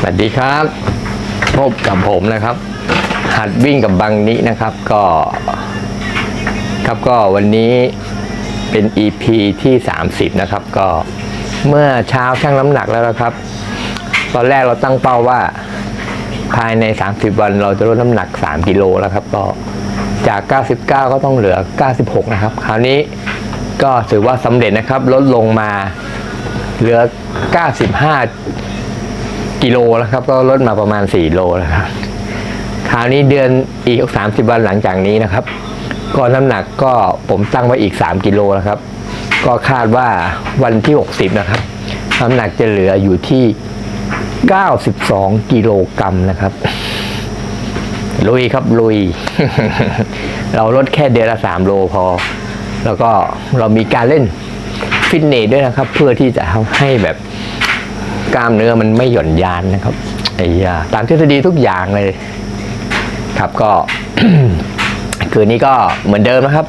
สวัสดีครับ พบกับผมนะครับ หัดวิ่งกับบังนี้นะครับ ก็ ครับก็วันนี้เป็น EP ที่ 30 นะครับ ก็เมื่อเช้าชั่งน้ำหนักแล้วนะครับ ตอนแรกเราตั้งเป้าว่า ภายใน 30 วันเราจะลดน้ำหนัก 3 กิโลแล้วครับ ก็จาก 99 ก็ต้องเหลือ 96 นะครับ คราวนี้ก็ถือว่าสำเร็จนะครับ ลดลงมา เหลือ 95 กิโลแล้วครับ ก็ลดมาประมาณ 4 โลแล้วครับคราวนี้เดือนอีก 30 วันหลังจากนี้นะครับ ก็น้ำหนักก็ผมตั้งไว้อีก 3 กิโลแล้วครับ ก็คาดว่าวันที่ 60 นะครับ น้ำหนักจะเหลืออยู่ที่ 92 กิโลกรัมนะครับลุยครับลุย เราลดแค่เดือนละ3โลพอ แล้วก็เรามีการเล่น ฟิตเนสด้วยนะครับ เพื่อที่จะทำให้แบบกล้ามเนื้อมันไม่หย่อนยานนะครับไอ้ยาตามทฤษฎีทุกอย่างเลย ครับก็ คืนนี้ก็เหมือนเดิมนะครับ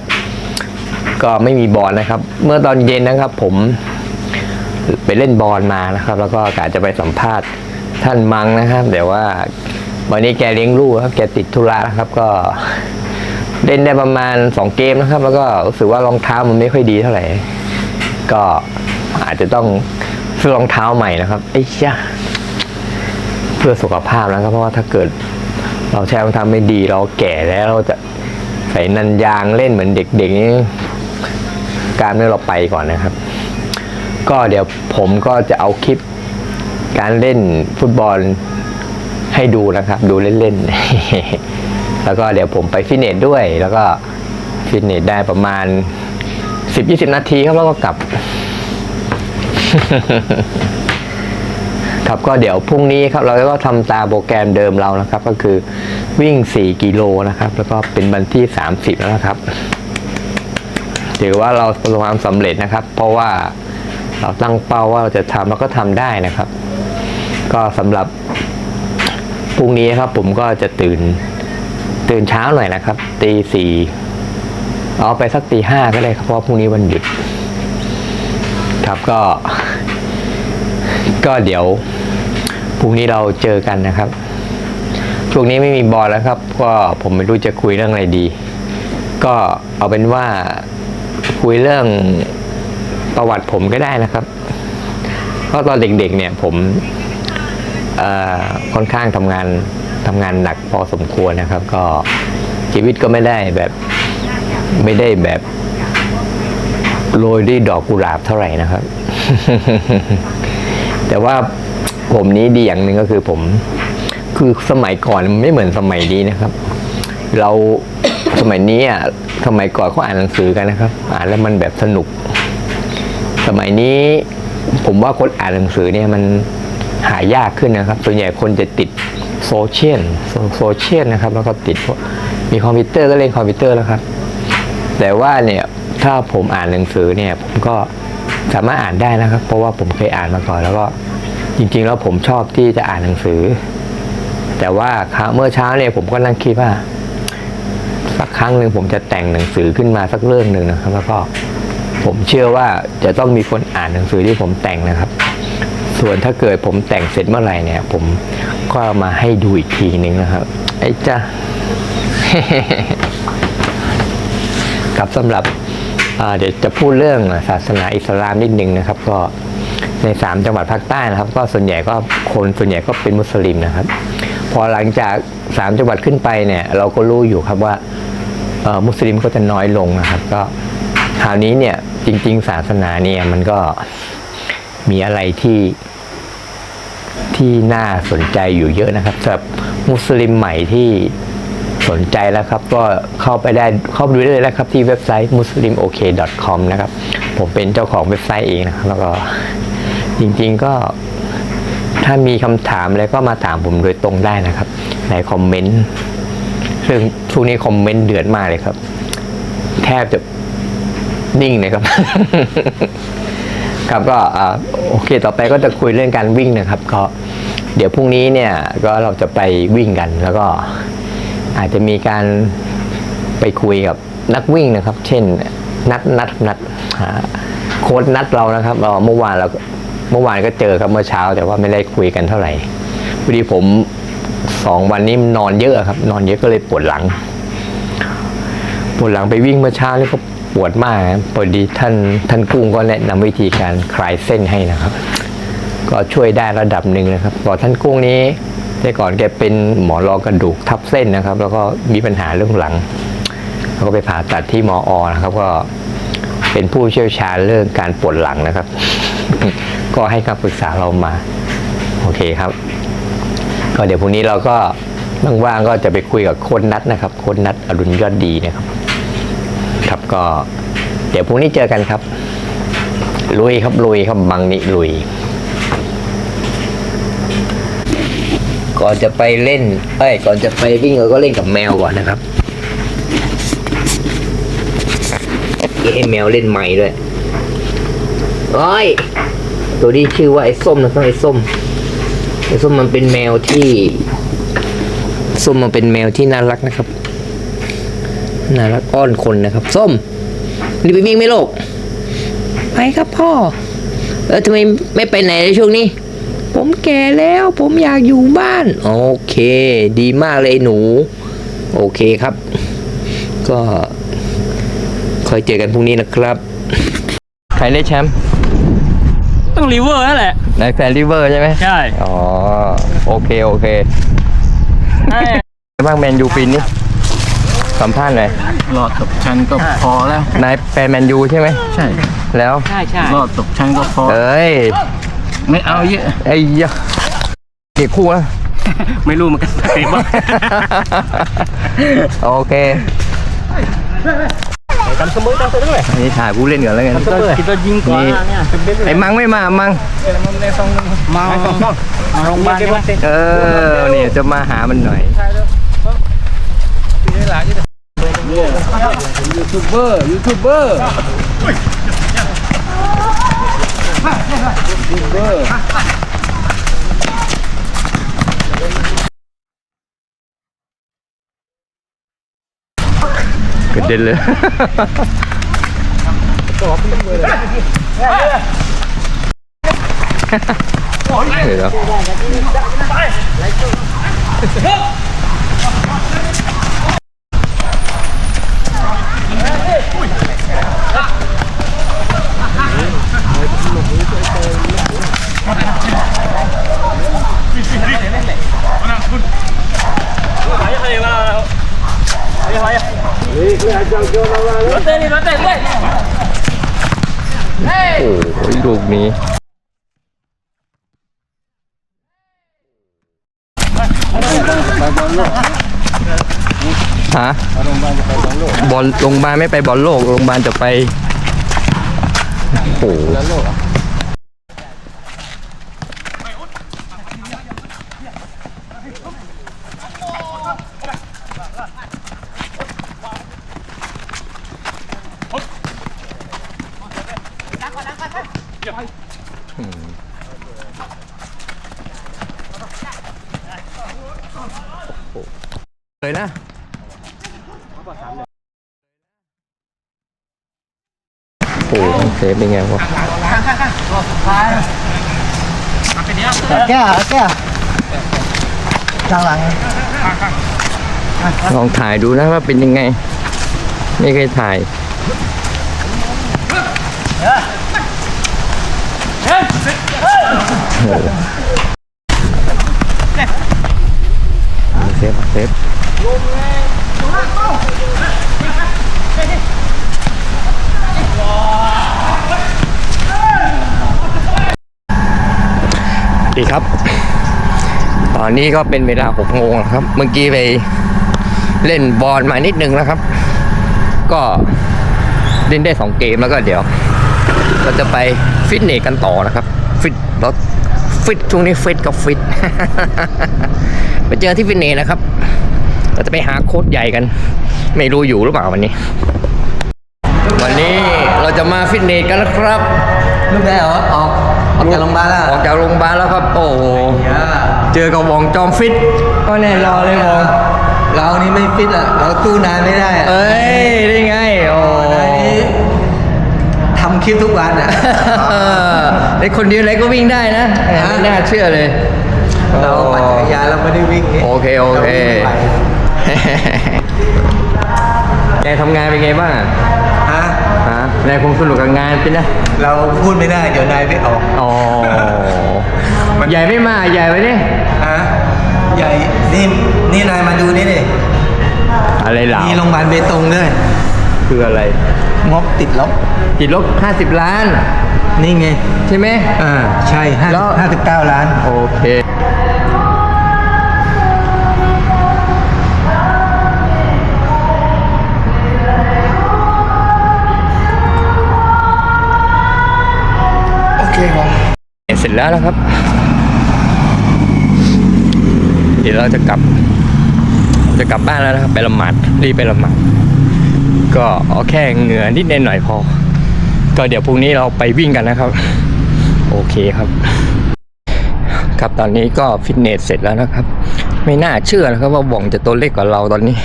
ก็ไม่มีบอลนะครับ เมื่อตอนเย็นนะครับ ผมไปเล่นบอลมานะครับ แล้วก็กะจะไปสัมภาษณ์ท่านมังนะครับ แต่ว่าวันนี้แกเลี้ยงลูกครับ แกติดธุระนะครับ ก็เล่นได้ประมาณสองเกมนะครับ แล้วก็รู้สึกว่ารองเท้ามันไม่ค่อยดีเท่าไหร่ ก็อาจจะต้องซื้อรองเท้าใหม่นะครับไอ้เชี่ยเพื่อสุขภาพนะครับเพราะว่าถ้าเกิดเราใช้รองเท้าไม่ดีเราแก่แล้วเราจะใส่นันยางเล่นเหมือนเด็กๆนี่การเมื่อเราไปก่อนนะครับ ก็เดี๋ยวผมก็จะเอาคลิปการเล่นฟุตบอลให้ดูนะครับ ดูเล่นๆ แล้วก็เดี๋ยวผมไปฟิตเนสด้วย แล้วก็ฟิตเนสได้ประมาณ 10-20นาทีครับแล้วก็กลับ ครับก็เดี๋ยวพรุ่งนี้ครับ เราก็ทำตามโปรแกรมเดิมเรานะครับ ก็คือวิ่ง4กิโลนะครับ แล้วก็เป็นวันที่30แล้วนะครับถือว่าเราประสบความสำเร็จนะครับ เพราะว่าเราตั้งเป้าว่าเราจะทำแล้วก็ทำได้นะครับ ก็สำหรับพรุ่งนี้ครับ ผมก็จะตื่นตื่นเช้าหน่อยนะครับตีสี่ เอาไปสักตีห้าก็ได้ครับเพราะพรุ่งนี้วันหยุด ครับก็ ก็เดี๋ยวพรุ่งนี้เราเจอกันนะครับช่วงนี้ไม่มีบอลแล้วครับ ก็ผมไม่รู้จะคุยเรื่องอะไรดี ก็เอาเป็นว่าคุยเรื่องประวัติผมก็ได้นะครับ เพราะตอนเด็กๆเนี่ยผมค่อนข้างทำงานทำงานหนักพอสมควรนะครับ ก็ชีวิตก็ไม่ได้แบบ ไม่ได้แบบโรยด้วยดอกกุหลาบเท่าไหร่นะครับ แต่ว่าผมนี้ดีอย่างหนึ่งก็คือผม คือสมัยก่อนมันไม่เหมือนสมัยนี้นะครับ เราสมัยนี้อะสมัยก่อนเขาอ่านหนังสือกันนะครับ อ่านแล้วมันแบบสนุก สมัยนี้ผมว่าคนอ่านหนังสือเนี่ยมันหายากขึ้นนะครับ ส่วนใหญ่คนจะติดโซเชียลโซเชียลนะครับ แล้วก็ติด มีคอมพิวเตอร์ก็เล่นคอมพิวเตอร์แล้วครับ แต่ว่าเนี่ยถ้าผมอ่านหนังสือเนี่ยผมก็สามารถอ่านได้นะครับ เพราะว่าผมเคยอ่านมาก่อนแล้วก็จริง ๆ แล้วผมชอบที่จะอ่านหนังสือ แต่ว่าเมื่อเช้าเนี่ยผมก็นั่งคิดว่า สักครั้งหนึ่งผมจะแต่งหนังสือขึ้นมาสักเรื่องหนึ่งนะครับ แล้วก็ผมเชื่อว่าจะต้องมีคนอ่านหนังสือที่ผมแต่งนะครับ ส่วนถ้าเกิดผมแต่งเสร็จเมื่อไหร่เนี่ย ผมก็มาให้ดูอีกทีหนึ่งนะครับ ไอ้จ้า ครับสำหรับเดี๋ยวจะพูดเรื่องศาสนาอิสลามนิดนึงนะครับ ก็ในสามจังหวัดภาคใต้นะครับ ก็ส่วนใหญ่ก็คนส่วนใหญ่ก็เป็นมุสลิมนะครับ พอหลังจากสามจังหวัดขึ้นไปเนี่ย เราก็รู้อยู่ครับว่ามุสลิมก็จะน้อยลงนะครับ ก็คราวนี้เนี่ยจริง ๆ ศาสนาเนี่ยมันก็มีอะไรที่ที่น่าสนใจอยู่เยอะนะครับสำหรับมุสลิมใหม่ที่ สนใจแล้วครับ ก็เข้าไปได้เข้าไปดูได้เลยนะครับ ที่เว็บไซต์ muslimok.com นะครับ ผมเป็นเจ้าของเว็บไซต์เองนะครับแล้วก็จริงๆก็ถ้ามีคำถามอะไรก็มาถามผมโดยตรงได้นะครับ ในคอมเมนต์ซึ่งช่วงนี้คอมเมนต์เดือดมากเลยครับ แทบจะนิ่งเลยครับ ครับก็โอเคต่อไปก็จะคุยเรื่องการวิ่งนะครับ ก็เดี๋ยวพรุ่งนี้เนี่ยก็เราจะไปวิ่งกันแล้วก็ อาจจะมีการไปคุยกับนักวิ่งนะครับ เช่นนัดนัดนัดโค้ดนัดเรานะครับเราเมื่อวานเราเมื่อวานก็เจอครับเมื่อเช้า แต่ว่าไม่ได้คุยกันเท่าไหร่พอดีผมสองวันนี้นอนเยอะครับ นอนเยอะก็เลยปวดหลัง ปวดหลังไปวิ่งเมื่อเช้านี่ก็ปวดมากพอดีท่านท่านกุ้งก็แนะนำวิธีการคลายเส้นให้นะครับ ก็ช่วยได้ระดับหนึ่งนะครับบอกท่านกุ้งนี้ แต่ก่อนแกเป็นหมอรองกระดูกทับเส้นนะครับ แล้วก็มีปัญหาเรื่องหลัง แล้วก็ไปผ่าตัดที่มออนะครับ ก็เป็นผู้เชี่ยวชาญเรื่องการปวดหลังนะครับ ก็ให้คำปรึกษาเรามา โอเคครับ ก็เดี๋ยวพรุ่งนี้เราก็ว่างๆก็จะไปคุยกับโคนนัดนะครับ โคนนัดอรุณยอดดีนะครับ ครับก็ เดี๋ยวพรุ่งนี้เจอกันครับลุยครับลุยครับบังนิลุย ก่อนจะไปเล่นเอ้ยก่อนจะไปวิ่งเราก็เล่นกับแมวก่อนนะครับให้แมวเล่นใหม่ด้วยโอ้ยตัวนี้ชื่อว่าไอ้ส้มนะครับไอ้ส้มไอ้ส้มมันเป็นแมวที่ ส้มมันเป็นแมวที่น่ารักนะครับน่ารักอ้อนคนนะครับ ส้มนี่ไปวิ่งไหมลูกไปครับพ่อเออทำไมไม่ไปไหนในช่วงนี้ ผมแก่แล้ว ผมอยากอยู่บ้าน โอเค ดีมากเลยหนู โอเคครับ ก็ค่อยเจอกันพรุ่งนี้นะครับ ใครได้แชมป์ต้องรีเวอร์นั่นแหละนายแฟนริเวอร์ใช่ไหมใช่อ๋อ โอเค โอเคบ้างแมนยูปีนี้สัมภาษณ์หน่อยรอดตกชั้นก็พอแล้ว นายแฟนแมนยูใช่ไหมใช่ แล้ว ใช่ใช่รอดตกชั้นก็พอเอ้ย ไม่เอาเยอะ ไอ้ยะกี่คู่นะไม่รู้เหมือนกันเตะบ้างโอเคทำเสมอทำเสมอเลยอันนี้ถ่ายผู้เล่นก่อนแล้วกันคิดว่ายิงก่อนเนี่ยไอ้มังไม่มามังมามาโรงพยาบาลใช่ไหมเออเนี่ยจะมาหามันหน่อยยูทูบเบอร์ยูทูบเบอร์ กระ โอ้โหลูกนี้ฮะบอลโรงพยาบาลไม่ไปบอลโลกโรงพยาบาลจะไปโอ้โห เลยนะ โอ้โหเซ ฟเป็นไงวะแก้วแก้วทางหลังลองถ่ายดูนะว่าเป็นยังไง ไม่เคยถ่ายเซฟเซฟ ดีครับ ตอนนี้ก็เป็นเวลาหกโมงแล้วครับ เมื่อกี้ไปเล่นบอลมานิดนึงนะครับ ก็เล่นได้สองเกมแล้วก็เดี๋ยวเราจะไปฟิตเนสกันต่อนะครับ ฟิตแล้วฟิตช่วงนี้ฟิตกับฟิตไปเจอที่ฟิตเนสนะครับเราจะไปหาโค้ชใหญ่กัน ไม่รู้อยู่หรือเปล่าวันนี้ วันนี้เราจะมาฟิตเนสกันแล้วครับลูกได้เหรอออก ออกจากโรงพยาบาลแล้ว ออกจากโรงพยาบาลแล้วครับ โอ้โหเจอกับวองจอมฟิตก็แน่นอนเลยวองเรานี่ไม่ฟิตอะ เราตู้นานไม่ได้อะเอ้ยได้ไงโอ้อันนี้ทำคลิปทุกวันอะไอ้คนเดียวอะไรก็วิ่งได้นะไม่น่าเชื่อเลย เราปั่นจักรยานเราไม่ได้วิ่งนี่โอเคโอเคราวิ่งไหวแกทำงานเป็นไงบ้างอะฮะฮะ นายคงสนุกกับงานเป็นนะ เราพูดไม่ได้เดี๋ยวนายไม่ออกอ๋อ ใหญ่ไม่มาใหญ่ไปนี่ฮะใหญ่นี่นี่นายมาดูนี่ดิอะไรเหล่ามีโรงพยาบาลเบตงด้วยคืออะไร งบติดลบติดลบ50 ล้าน นี่ไง ใช่ไหมอ่าใช่ห้าแล้ว ห้าสิบเก้าล้าน โอเค เสร็จแล้วนะครับ เดี๋ยวเราจะกลับจะกลับบ้านแล้วนะครับ ไปละหมาดรีบไปละหมาดก็เอาแค่เหงื่อนิดหน่อยพอ ก็เดี๋ยวพรุ่งนี้เราไปวิ่งกันนะครับ โอเคครับ ครับตอนนี้ก็ฟิตเนสเสร็จแล้วนะครับ ไม่น่าเชื่อนะครับ ว่าหว่องจะตัวเล็กกว่าเราตอนนี้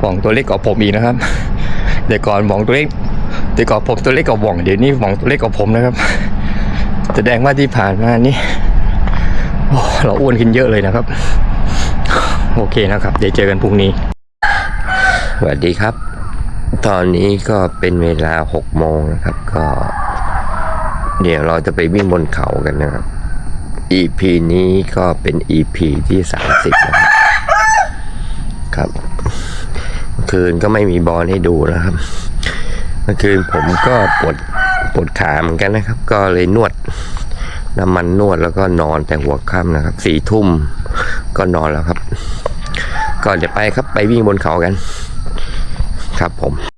หว่องตัวเล็กกว่าผมอีกนะครับ แต่ก่อนหว่องตัวเล็กแต่ก่อนผมตัวเล็กกว่าหว่องเดี๋ยวนี้หว่องตัวเล็กกว่าผมนะครับ แสดงว่าที่ผ่านมานี้เราอ้วนขึ้นเยอะเลยนะครับ โอเคนะครับ เดี๋ยวเจอกันพรุ่งนี้สวัสดีครับ ตอนนี้ก็เป็นเวลาหกโมงนะครับ ก็ เดี๋ยวเราจะไปวิ่งบนเขากันนะครับ EP นี้ก็เป็น EP ที่สามสิบนะครับครับ คืนก็ไม่มีบอลให้ดูนะครับ เมื่อคืนผมก็ปวด ปวดขาเหมือนกันนะครับ ก็เลยนวดน้ำมันนวดแล้วก็นอนแต่หัวค่ำนะครับสี่ทุ่มก็นอนแล้วครับ ก็เดี๋ยวไปครับไปวิ่งบนเขากัน ครับผม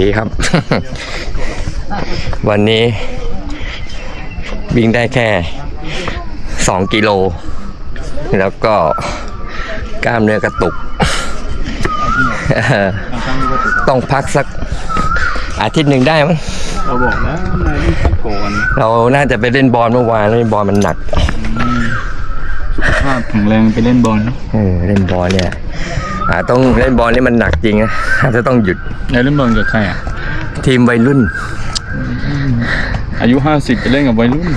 ดีครับ วันนี้ วิ่งได้แค่สองกิโล แล้วก็กล้ามเนื้อกระตุก ต้องพักสักอาทิตย์หนึ่งได้มั้งเราบอกแล้วนายต้องพักก่อนเราน่าจะไปเล่นบอลเมื่อวานแล้วบอลมันหนักสุขภาพแข็งแรงไปเล่นบอลนะเออเล่นบอลเนี่ยอ่าต้องเล่นบอลนี่มันหนักจริงนะอาจจะต้องหยุด นายเล่นบอลกับใครอะ ทีมวัยรุ่น อายุห้าสิบไปเล่นกับวัยรุ่น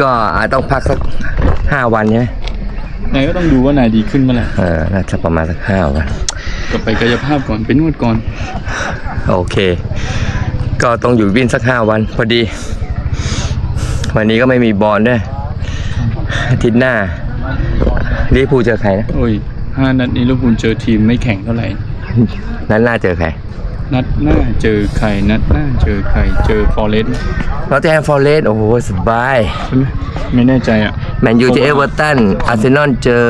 ก็อาจต้องพักสักห้าวันใช่ไหมนายก็ต้องดูว่านายดีขึ้นเมื่อไหร่เออ น่าจะประมาณสักห้าวันก็ไปกายภาพก่อนไปนวดก่อน โอเค ก็ต้องอยู่วิ่งสักห้าวันพอดี วันนี้ก็ไม่มีบอลด้วยอาทิตย์หน้าลิเวอร์พูลเจอใครนะ โอ้ยห้านัดนี้ลิเวอร์พูลเจอทีมไม่แข่งเท่าไหร่ นั้นหน้าเจอใคร นัดหน้าเจอใคร นัดหน้าเจอใคร เจอฟอร์เรสต์นอตแทมฟอร์เรสโอ้โหสบายใช่ไหมไม่แน่ใจอะแมนยูเจอเอเวอร์ตันอาร์เซนอลเจอ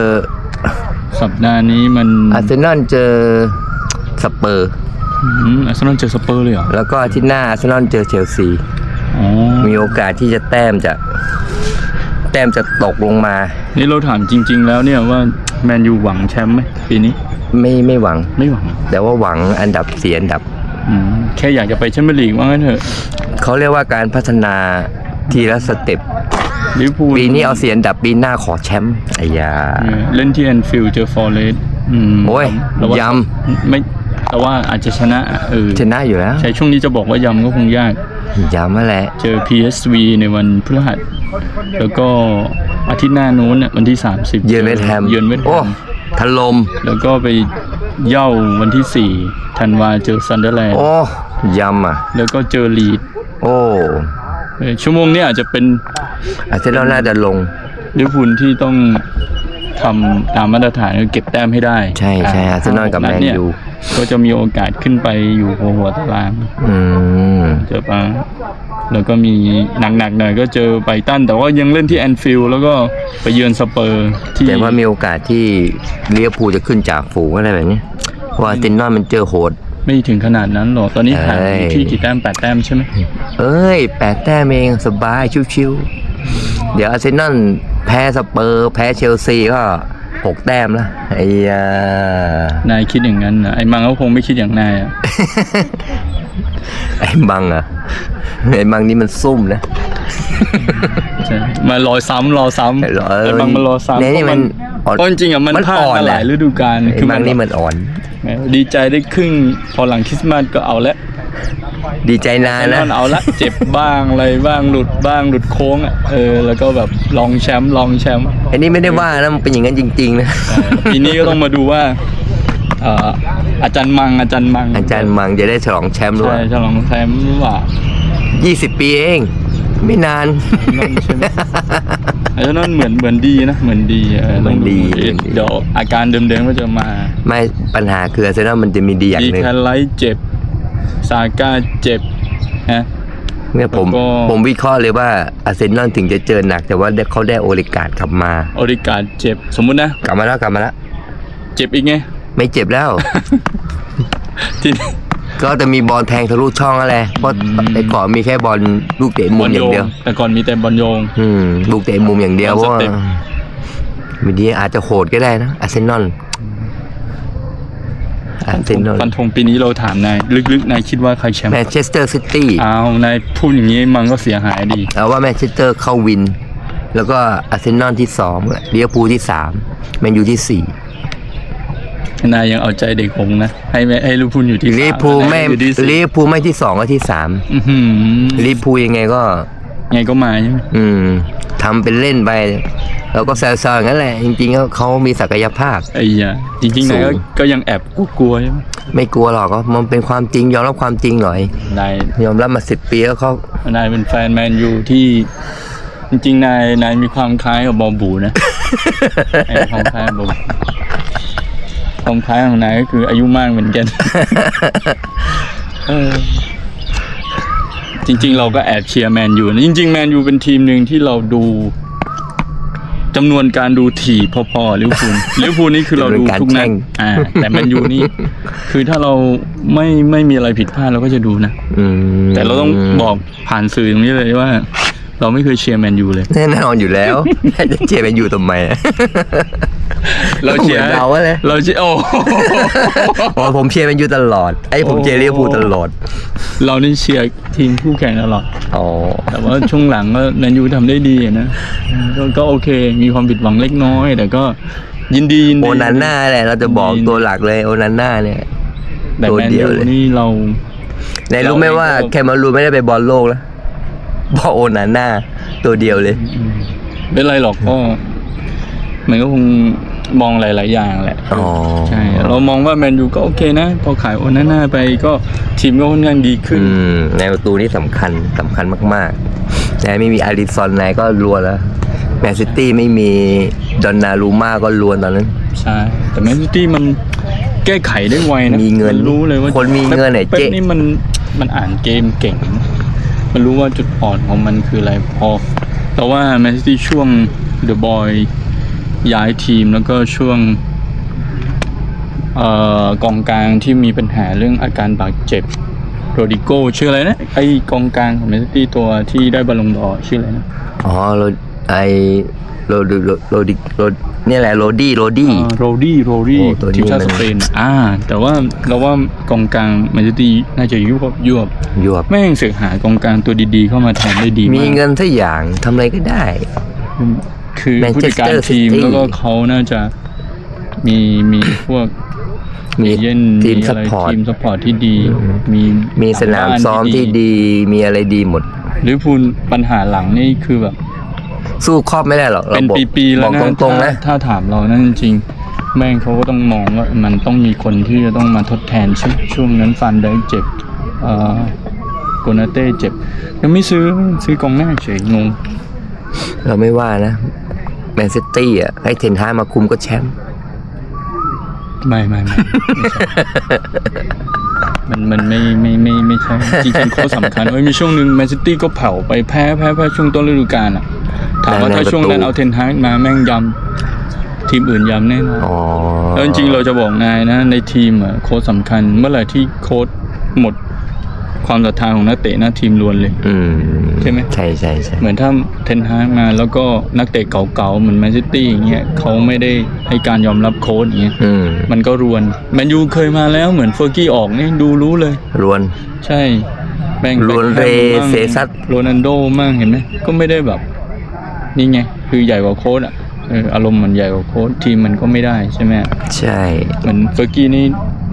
สัปดาห์นี้มันอาร์เซนอลเจอสเปอร์อืมอาร์เซนอลเจอสเปอร์เลยเหรอ แล้วก็อาที่หน้าอาร์เซนอลเจอเชลซี อ๋อ มีโอกาสที่จะแต้มจะ แต้มจะตกลงมา นี่เราถามจริง ๆ แล้วเนี่ยว่า แมนยูหวังแชมป์ไหมปีนี้ไม่ไม่หวัง ไม่หวังแต่ว่าหวังอันดับเสียอันดับอืมแค่อยากจะไปแชมเปี้ยนลีกว่างั้นเถอะเขาเรียกว่าการพัฒนาทีละสเต็ปลิเวอร์พูลปีนี้เอาเสียอันดับปีหน้าขอแชมป์ไอ้ยา เออเล่นที่แอนฟิลด์เจอฟอร์เรสต์อืมโอ้ยแต่ว่าย ไม่แต่ว่าอาจจะชนะเออชนะอยู่แล้วใช่ช่วงนี้จะบอกว่ายำก็คงยาก ย้ำมาแหละ เจอ PSV ในวันพฤหัส แล้วก็ อาทิตย์หน้านู้นน่ะวันที่ 30 เยือนเวสต์แฮมเยือนเวสต์แฮโอ้มถล่มแล้วก็ไปเย่าวันที่ 4 ธันวาเจอซันเดอร์แลนด์โอ้ย้ำอะ แล้วก็เจอลีดโอ้เออชั่วโมงนี้อาจจะเป็นอาร์เซนอลน่าจะลง ลิเวอร์พูลที่ต้องทำตามมาตรฐานคือเก็บแต้มให้ได้ใช่ใช่อาร์เซนอลกับถ้าแมนเยยู ก็จะมีโอกาสขึ้นไปอยู่หัวหัวตาราง อืมเจอปะ แล้วก็มีหนักๆหน่อยก็เจอไบรตัน แต่ว่ายังเล่นที่แอนฟิลด์แล้วก็ไปเยือนสเปอร์ที่แต่ว่ามีโอกาสที่เลียวพูลจะขึ้นจากฝูงอะไรแบบนี้เพราะว่าอาร์เซนอลมันเจอโหด ไม่ถึงขนาดนั้นหรอก ตอนนี้ห่างอยู่ที่เอ้ยกี่แต้มแปดแต้มใช่ไหมเอ้ยแปดแต้มเองสบายชิวๆเดี๋ยวอาร์เซนอลแพ้สเปอร์ แพ้เชลซีก็หกแต้มละไอ้ยานายคิดอย่างนั้นนะไอ้มังก็คงไม่คิดอย่างนายอะไอ้บังอะ ไอ้บังนี่มันซุ่มนะ ใช่มารอซ้ำรอซ้ำไอ้รอไอ้มังมารอซ้ำเนี่ยนี่มันอ่อนเพราะจริงๆอะมันมันพลาดอ่อนมาหลายแหละ ฤดูกาลไอ้บังนี่มันอ่อนแหมดีใจได้ครึ่ง พอหลังคริสต์มาสก็เอาละดีใจนานไอ้นะนั่นเอาละ เจ็บบ้างอะไรบ้างหลุดบ้างหลุดโค้งอะเออแล้วก็แบบลองแชมป์ลองแชมป์ ไอ้นี่ไม่ได้ว่านะมันเป็นอย่างนั้นจริงๆนะ ปีนี้ก็ต้องมาดูว่าเอ่ออาจารย์มังอาจารย์มังอาจารย์มังจะได้ฉลองแชมป์หรือใช่เปล่า ฉลองแชมป์หรือเปล่า ยี่สิบปีเอง ไม่นาน นั่นใช่ไหมไอ้นั่นเหมือนเหมือนดีนะ เหมือนดีเออเหมือนดีต้งเดี๋ยวอาการเดิมๆก็จะมาไม่ปัญหาคืออาร์เซนอลมันจะมีดีอย่างดีหนึ่งแคลไลท์เจ็บ ซาก้าเจ็บฮะ เนี่ยผมแล้วก็ ผมวิเคราะห์เลยว่าอาร์เซนอลถึงจะเจอหนัก แต่ว่าเขาได้โอลิการ์ดกลับมาโอริการดเจ็บ สมมุตินะ กลับมาแล้วกลับมาแล้ว เจ็บอีกไง ไม่เจ็บแล้ว ทีนี้ ก็จะมีบอลแทงทะลุช่องอะไรเพราะอืมไอ้ก่อนมีแค่บอลลูกเตะบมุอมลอโยย่างงเดียว แต่ก่อนมีแต่บอลโยง อืมลูกเตะมุมอย่างเดียวบอลเพสราะว่าเต็ปวิดีอาจจะโหดก็ได้นะอาร์เซนอลอาร์เซนอลฟันธงปีนี้เราถามนายลึกๆนายคิดว่าใครแชมป์แมนเชสเตอร์ซิตี้อ้าวนายพูดอย่างนี้มันก็เสียหายดีเอาว่าแมนเชสเตอร์เข้าวิน แล้วก็อาร์เซนอลที่สองลิเวอร์พูลที่สามแมนยูที่สี่ นายยังเอาใจเด็กหงส์นะ ให้แม่ให้ลูกพูนอยู่ที่ลิเวอร์พูลไม่อยู่ที่สี่ลิเวอร์พูลไม่ที่สองก็ที่สามอื้อหือลิเวอร์พูลยังไงก็ ไงก็มาใช่ไหมอืมทำเป็นเล่นไปแล้วก็แซวๆอย่างนั้นแหละ จริงๆแล้วเขามีศักยภาพ ไอ้ยาจริงๆนายก็สูงก็ยังแอบกลัวๆใช่ไหมไม่กลัวหรอกก็มันเป็นความจริงยอมรับความจริงหน่อย นาย ยอมรับมาสิบปีแล้วเขา นายเป็นแฟนแมนยูที่จริงๆนายนายมีความคล้ายกับบอบูนะไอ้ความคล้ายกับบอบู ความคล้ายของนายก็คืออายุมากเหมือนกันเออจริง ๆ เราก็แอบเชียร์แมนยูนะจริง ๆ แมนยูเป็นทีมหนึ่งที่เราดูจำนวนการดูถี่พอๆลิเวอร์พูลลิเวอร์พูลนี่คือเราดูทุกนัดอ่า แต่แมนยูนี่ คือถ้าเราไม่ไม่มีอะไรผิดพลาดเราก็จะดูนะอืมแต่เราต้องบอกผ่านสื่อตรงนี้เลยว่า เราไม่เคยเชียร์แมนยูเลย แน่นอนอยู่แล้ว จะเจเป็นอยู่ทำไมอะเราเชียร์หมือนเราเลยเราเชียร์โอ้อ๋อผมเชียร์เป็นยูตลอด ไอ้ผมเชียร์ลิเวอร์พูลตลอด เรานี่เชียร์ทีมคู่แข่งตลอด อ๋อ แต่ว่าช่วงหลังก็แมนยูทำได้ดีอะนะก็ก็โอเค มีความผิดหวังเล็กน้อย แต่ก็ยินดียินดีโอนันน่าแหละเราจะบอกยินดีตัวหลักเลยโอนันน่าเนี่ย แต่ตัวแมนเดียยูวเลย นี่เรา ในรู้ไหมว่าเราเองก็แคมารูนไม่ได้ไปบอลโลกแล้ว บอกโอนันน่าตัวเดียวเลยเป็นไรหรอกก็มันก็คงมองหลาย ๆ อย่างแหละอ๋อ ใช่เรามองว่าแมนยูก็โอเคนะ พอขายโอนาน่าไปก็ทีมก็ค่อนข้างดีขึ้น อืมในประตูนี่สำคัญสำคัญมากๆแต่ไม่มีอาริซอนไหนก็รัวแล้วแมนซิตี้ไม่มีดอนนารูมาก็รัวตอนนั้น ใช่ แต่แมนซิตี้มันแก้ไขได้ไวนะมีเงินรู้เลยว่าคนมีเงินเนี่ยป๊ปเจ๊ นี่มันมันอ่านเกมเก่ง มันรู้ว่าจุดอ่อนของมันคืออะไรพอ แต่ว่าแมนซิตี้ช่วงเดอะบอยย้ายทีมแล้วก็ช่วงเอ่อกองกลางที่มีปัญหาเรื่องอาการบาดเจ็บโรดิโกชื่ออะไรนะไอกองกลางของแมนซิตี้ตัวที่ได้บอลลงดอชื่ออะไรนะอ๋อไอ โรดโรโรดิโรเนี่ยแหละโรดี้โรดี้ โรดี้โรดี้โอ้ตัวนี้ ทีมชาติมัสนเปนอ่า แต่ว่าเราว่ากองกลางแมนซิตี้น่าจะยุบยุบยวบแม่งเสือกหากองกลางตัวดีๆ เข้ามาแทนได้ดีมีมากเงินสักอย่างทำอะไรก็ได้ คือผู้จัดการ Manchester ทีม City แล้วก็เขาน่าจะมีมีพวกมีเย่นทีมอะซัพไรพอร์ต ทีมซัพพอร์ตที่ดี มีมีสนามซ้อมที่ดีมีอะไรดีหมดหรือพูลปัญหาหลังนี่คือแบบ สู้ครอบไม่ได้หรอกราเป็นบอกปีๆบแล้อวกนะตรงๆนะถ้าถ้าถามเรานั่นจริงๆแม่งเขาก็ต้องมองว่ามันต้องมีคนที่จะต้องมาทดแทนช่วงช่วงนั้นฟันได้เจ็บเอ่อโกนาเต้เจ็บยังไม่ซื้อซื้อกองหน้าเฉยงงเราไม่ว่านะแมนซิตี้อะให้เทนฮามาคุมก็แชมป์ไม่ไม่ไม่ไม่ใช่มันมันไม่ไม่ไม่ไม่ใช่จริงๆโค้ชสำคัญเอ้ยมีช่วงหนึ่งแมนซิตี้ก็เผาไปแพ้แพ้แพ้ช่วงต้นฤดูกาลอะ ถามว่าถ้าช่วงนั้นเอาเทนฮากมาแม่งยำทีมอื่นยำแน่นอนอ๋อแล้วจริงๆเราจะบอกนายนะในทีมอะโค้ชสำคัญ เมื่อไหร่ที่โค้ชหมดความศรัทธาของนักเตะหน้าทีมล้วนเลยอืมใช่ไหมใช่ใช่ใช่เหมือนถ้าเทนฮากมาแล้วก็นักเตะเก่าๆเหมือนแมนซิตี้อย่างเงี้ยเขาไม่ได้ให้การยอมรับโค้ชอย่างเงี้ยอืมมันก็รวนแมนยูเคยมาแล้วเหมือนเฟอร์กี้ออกนี่ดูรู้เลย รวน ใช่แบ่งรวนแบ่งเรเซซัสโรนันโดมั่งเห็นไหมก็ไม่ได้แบบ นี่ไง คือใหญ่กว่าโค้ดอะเอออารมณ์มันใหญ่กว่าโค้ดทีมมันก็ไม่ได้ใช่ไหมใช่ เหมือนเฟอร์กี้นี่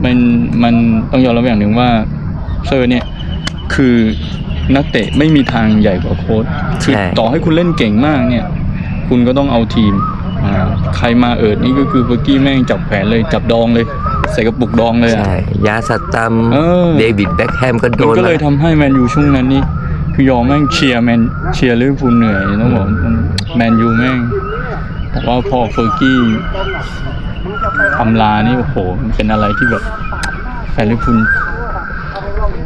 มันมันต้องยอมรับอย่างหนึ่งว่าเซอร์เนี่ยคือนักเตะไม่มีทางใหญ่กว่าโค้ดคือใช่ต่อให้คุณเล่นเก่งมากเนี่ย คุณก็ต้องเอาทีมอ่าใครมาเอิดนี่ก็คือเฟอร์กี้แม่งจับแผนเลยจับดองเลย ใส่กระปุกดองเลยอะใช่ยาสตัมเออเดวิดแบ็คแฮมก็โดมันนก็เลยละทำให้แมนยูช่วงนั้นนี่ คือยอมแม่งเชียร์แมนเชียร์ลิเวอร์พูลเหนื่อยต้องบอกมันแมนยูแม่งแต่ว่าพอเฟอร์กี้ทำลานี่โอ้โหมันเป็นอะไรที่แบบแฟนลิเวอร์พูล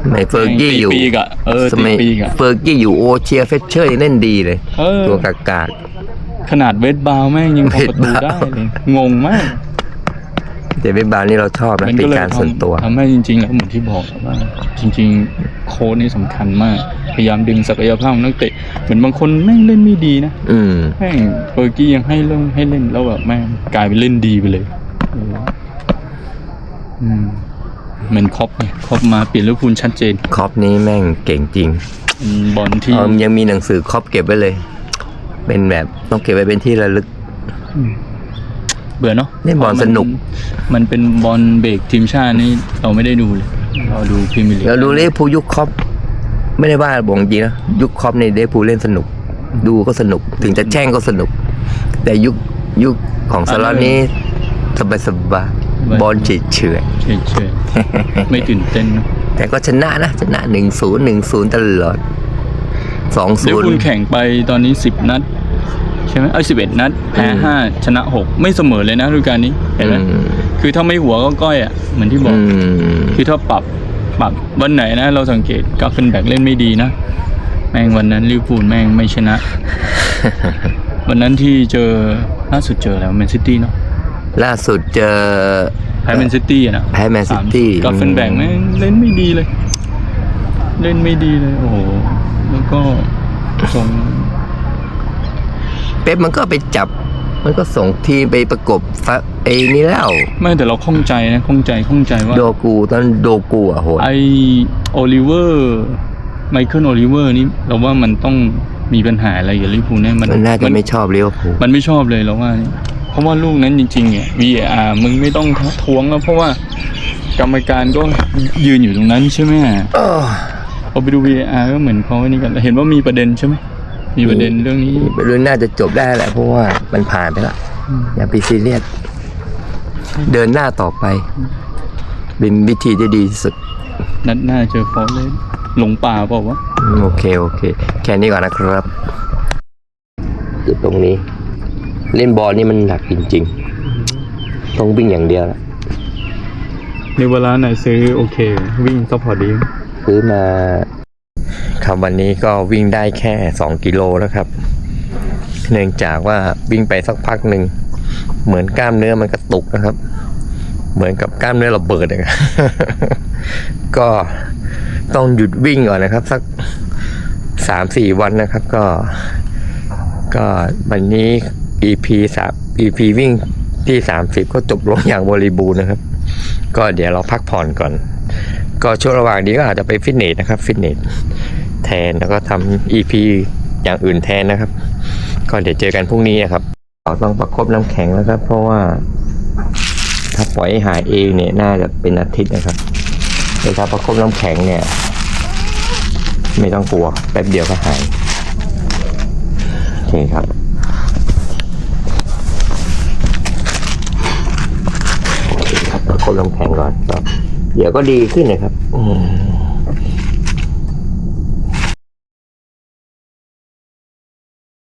สมัยเฟอร์กี้อยู่ตีปีกอะเออสมัยตีปีกอะเฟอร์กี้อยู่โอเชียเฟชเชอร์ยังเล่นดีเลยเออตัวกากาขนาดเวสบาวแม่งยังทำประตูเวสบาวได้เลยงงมาก แต่เบบานี่เราชอบนะมันเป็ก็นเลยการส่วนตัวทำทำให้จริงๆแล้วเหมือนที่บอกว่า จริง ๆ โค้ชนี่สำคัญมาก พยายามดึงศักยภาพของนักเตะเหมือนบางคนแม่งเล่นไม่ดีนะอืมแม่งเฟอร์กี้ยังให้เล่นให้เล่นแล้วแบบแม่งกลายเป็นเล่นดีไปเลยเอออืมเหมือนคอปไงคอปมาเปลี่ยนลิเวอร์พูลชัดเจนคอปนี้แม่งเก่งจริงเป็นบอลที่เออยังมีหนังสือคอปเก็บไว้เลย เป็นแบบต้องเก็บไว้เป็นที่ระลึก เบื่อเนาะเล่นบอลสนุก มันเป็นบอลเบรกทีมชาตินี่เราไม่ได้ดูเลยเราดูพรีเมียร์ลีกเราดูเลฟูลยุคคอปไม่ได้ว่าบอกจริงนะยุคคอปในเลฟูลเล่นสนุก ดูก็สนุก ถึงจะแช่งก็สนุก แต่ยุคยุคของสล็อตนี้สบายสบายๆบอลเฉยเฉยเฉยๆไม่ตื่นเต้นเนอะๆแต่ก็ชนะนะ ชนะหนึ่งศูนย์หนึ่งศูนย์ตลอดสองเดี๋ศูยวนย์คุณแข่งไปตอนนี้สิบนัด ใช่ไหมเอ้ยสิบเอ็ดนัดแพ้อืมห้าชนะหกไม่เสมอเลยนะฤดูกาลนี้เห็นไหมคือถ้าไม่หัวก็ก้อยอะเหมือนที่บอกอืมคือถ้าปรับปรับวันไหนนะ เราสังเกตกราฟเฟนแบกเล่นไม่ดีนะ แม่งวันนั้นลิเวอร์พูลแม่งไม่ชนะ วันนั้นที่เจอล่าสุดเจอแล้วแมนซิตี้เนาะล่าสุดเจอแพ้แมนซิตี้อะนะแพ้ Man สาม City กราฟเฟนแบกแม่งเล่นไม่ดีเลย เล่นไม่ดีเลย โอ้โหแล้วก็ส่ง เป๊ปมันก็ไปจับ มันก็ส่งทีมไปประกบฟะไอ้นี่แล้ว ไม่แต่เราข้องใจนะข้องใจข้องใจว่าโดกูตอนโดกูอะโหดไอโอลิเวอร์ไมเคิลโอลิเวอร์นี่เราว่ามันต้องมีปัญหาอะไรกับลิเวอร์พูลแน่มันมันน่าจะไม่ชอบเลี้ยวภูลมันไม่ชอบเลยเราว่านี่เพราะว่าลูกนั้นจริงๆเนี่ย VAR มึงไม่ต้องท้วงแล้วเพราะว่ากรรมการก็ยืนอยู่ตรงนั้นใช่ไหมเออพอไปดู VAR ก็เหมือนเขาไอ้นี่กันเห็นว่ามีประเด็นใช่ไหม มีประเด็นเรื่องนี้ เรื่องน่าจะจบได้แหละเพราะว่ามันผ่านไปแล้วอย่าไปซีเรียสเดินหน้าต่อไปเป็นวิธีที่ดีที่สุด นัดหน้าเจอฟอร์เรสหลงป่าเปล่าวะโอเคโอเค แค่นี้ก่อนนะครับจุดตรงนี้ เล่นบอลนี่มันหนักจริงๆ ต้องวิ่งอย่างเดียวละในเวลาไหนซื้อโอเค วิ่งก็พอดี ซื้อมา ครับวันนี้ก็วิ่งได้แค่สองกิโลแล้วครับ เนื่องจากว่าวิ่งไปสักพักหนึ่งเหมือนกล้ามเนื้อมันกระตุกนะครับ เหมือนกับกล้ามเนื้อระเบิดนะครับก็ต้องหยุดวิ่งก่อนนะครับ สักสามสี่วันนะครับ ก็ ก็วันนี้ EP สาม EP วิ่งที่สามสิบก็จบลงอย่างบริบูรณ์นะครับ ก็เดี๋ยวเราพักผ่อนก่อน ก็ช่วงระหว่างนี้ก็อาจจะไปฟิตเนสนะครับ ฟิตเนส แทนแล้วก็ทำ EP อย่างอื่นแทนนะครับ ก็เดี๋ยวเจอกันพรุ่งนี้นะครับเราต้องประคบน้ำแข็งแล้วครับ เพราะว่า ถ้าปล่อยให้หายเองเนี่ยน่าจะเป็นอาทิตย์นะครับแต่ถ้าประคบน้ำแข็งเนี่ย ไม่ต้องกลัวแป๊บเดียวก็หายโอเคครับโอเคครับประคบน้ำแข็งก่อน เดี๋ยวก็ดีขึ้นนะครับ อื